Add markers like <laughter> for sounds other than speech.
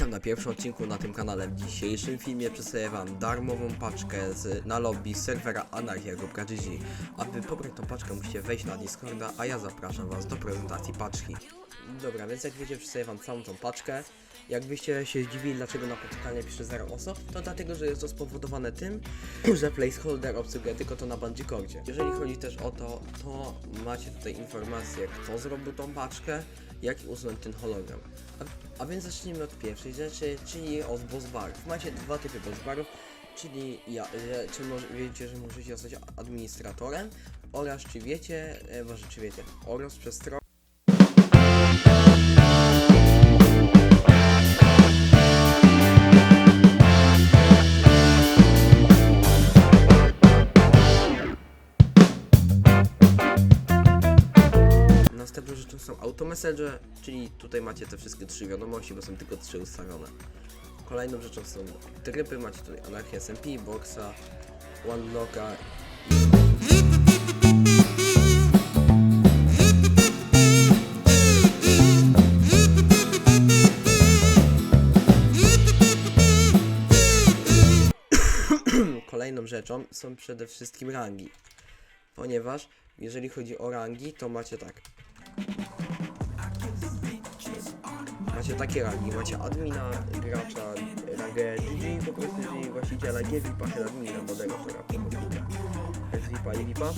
Witam na pierwszym odcinku na tym kanale. W dzisiejszym filmie przedstawię wam darmową paczkę z, na lobby serwera anarchia.gg. Aby pobrać tą paczkę musicie wejść na Discorda, a ja zapraszam was do prezentacji paczki. Dobra, więc jak wiecie przedstawię wam całą tą paczkę. Jakbyście się zdziwili dlaczego na portalie pisze 0 osób, to dlatego, że jest to spowodowane tym, <clears throat> że placeholder obsługuje tylko to na Bandicordzie. Jeżeli chodzi też o to, to macie tutaj informację kto zrobił tą paczkę, jak usunąć ten hologram. A, a więc zacznijmy od pierwszej rzeczy, czyli od boss barów. Macie dwa typy boss barów, czyli ja, że, czy może, wiecie, że możecie zostać administratorem oraz czy wiecie, e, może czy wiecie, oraz przez stronę są automessage, czyli tutaj macie te wszystkie trzy wiadomości, bo są tylko trzy ustawione. Kolejną rzeczą są tryby, macie tutaj Anarchia SMP, Boxa, OneLoga <coughs> Kolejną rzeczą są przede wszystkim rangi, ponieważ jeżeli chodzi o rangi, to macie tak. Macie takie rangi, macie admina, gracza, rangę GG, po prostu właściciela, nie VIPa, admina, moderatora, pomocnika, VIPa i VIPa.